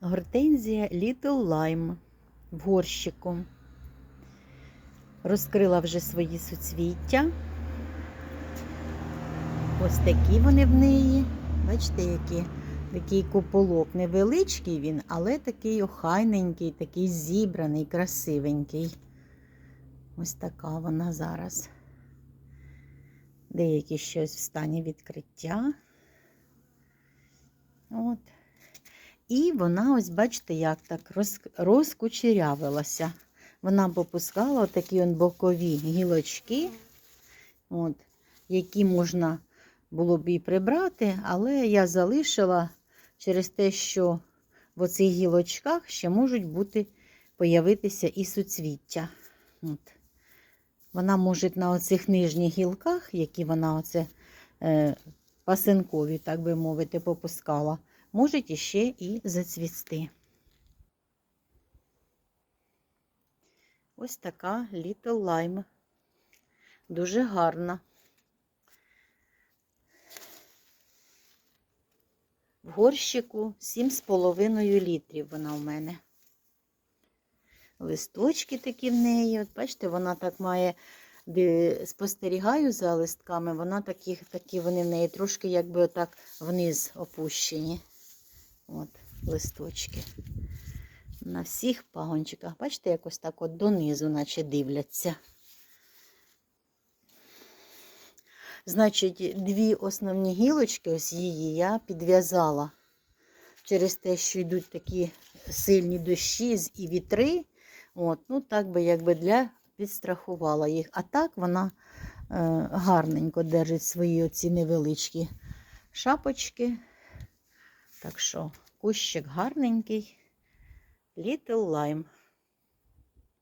Гортензія Little Lime в горщику. Розкрила вже свої суцвіття. Ось такі вони в неї. Бачите, які, такий куполок. Невеличкий він, але такий охайненький, такий зібраний, красивенький. Ось така вона зараз. Деякі щось в стані відкриття. От. І вона, ось бачите, як так розкучерявилася. Вона попускала такі бокові гілочки, от, які можна було б і прибрати, але я залишила через те, що в оцих гілочках ще можуть бути появитися і суцвіття. От. Вона може на оцих нижніх гілках, які вона оце е, пасинкові, так би мовити, попускала, можуть іще і зацвісти. Ось така Little Lime. Дуже гарна. В горщику 7,5 літрів вона в мене. Листочки такі в неї. От бачите, вона так має, спостерігаю за листками, вона такі, такі вони в неї трошки якби отак вниз опущені. От, листочки. На всіх пагончиках. Бачите, якось так от донизу, наче дивляться. Значить, дві основні гілочки, ось її, я підв'язала через те, що йдуть такі сильні дощі і вітри. От, ну, так би якби для підстрахувала їх. А так вона е, гарненько держить свої оці невеличкі шапочки. Так що кущик гарненький. Little Lime.